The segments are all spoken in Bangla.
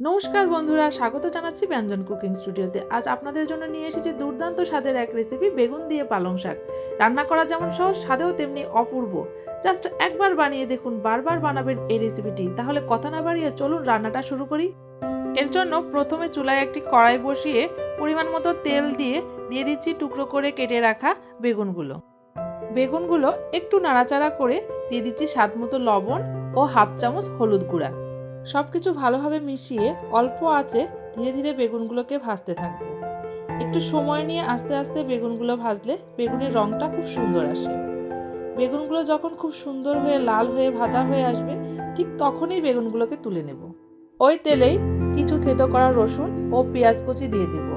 নমস্কার বন্ধুরা, স্বাগত জানাচ্ছি ব্যঞ্জন কুকিং স্টুডিওতে। আজ আপনাদের জন্য নিয়ে এসেছি দুর্দান্ত স্বাদের এক রেসিপি বেগুন দিয়ে পালং শাক। রান্না করা যেমন সহজ, স্বাদেও তেমনি অপূর্ব। জাস্ট একবার বানিয়ে দেখুন, বারবার বানাবেন এই রেসিপিটি তাহলে কথা না বাড়িয়ে চলুন, রান্নাটা শুরু করি। এর জন্য প্রথমে চুলায় একটি কড়াই বসিয়ে পরিমাণ মতো তেল দিয়ে দিয়ে দিচ্ছি টুকরো করে কেটে রাখা বেগুনগুলো। বেগুনগুলো একটু নাড়াচাড়া করে দিয়ে দিচ্ছি স্বাদ মতো লবণ ও হাফ চামচ হলুদ গুঁড়া। সব কিছু ভালোভাবে মিশিয়ে অল্প আঁচে ধীরে ধীরে বেগুনগুলোকে ভাজতে থাকব। একটু সময় নিয়ে আস্তে আস্তে বেগুনগুলো ভাজলে বেগুনের রঙটা খুব সুন্দর আসে। বেগুনগুলো যখন খুব সুন্দর হয়ে লাল হয়ে ভাজা হয়ে আসবে, ঠিক তখনই বেগুনগুলোকে তুলে নেব। ওই তেলেই কিছু থেতো করা রসুন ও পেঁয়াজ কুচি দিয়ে দিব।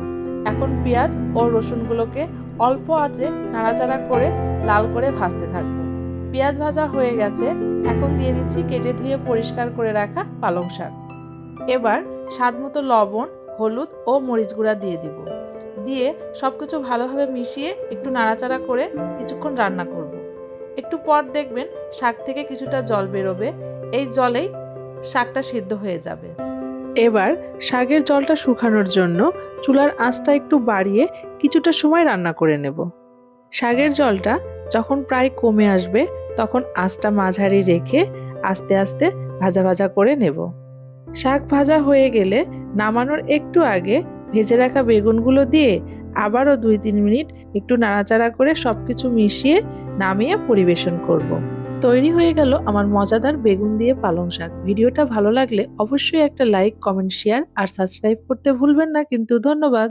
এখন পেঁয়াজ ও রসুনগুলোকে অল্প আঁচে নাড়াচাড়া করে লাল করে ভাজতে থাকব। পেঁয়াজ ভাজা হয়ে গেছে, এখন দিয়ে দিচ্ছি কেটে ধুয়ে পরিষ্কার করে রাখা পালং শাক। এবার স্বাদ মতো লবণ, হলুদ ও মরিচ গুঁড়া দিয়ে দিব। দিয়ে সব কিছু ভালোভাবে মিশিয়ে একটু নাড়াচাড়া করে কিছুক্ষণ রান্না করব। একটু পর দেখবেন শাক থেকে কিছুটা জল বেরোবে, এই জলেই শাকটা সিদ্ধ হয়ে যাবে। এবার শাকের জলটা শুকানোর জন্য চুলার আঁচটা একটু বাড়িয়ে কিছুটা সময় রান্না করে নেব। শাকের জলটা যখন প্রায় কমে আসবে, তখন আঁচটা মাঝারি রেখে আস্তে আস্তে ভাজা ভাজা করে নেব। শাক ভাজা হয়ে গেলে নামানোর একটু আগে ভেজে রাখা বেগুনগুলো দিয়ে আবারও দুই তিন মিনিট একটু নাড়াচাড়া করে সব কিছু মিশিয়ে নামিয়ে পরিবেশন করব। তৈরি হয়ে গেল আমার মজাদার বেগুন দিয়ে পালং শাক। ভিডিওটা ভালো লাগলে অবশ্যই একটা লাইক, কমেন্ট, শেয়ার আর সাবস্ক্রাইব করতে ভুলবেন না, কিন্তু ধন্যবাদ।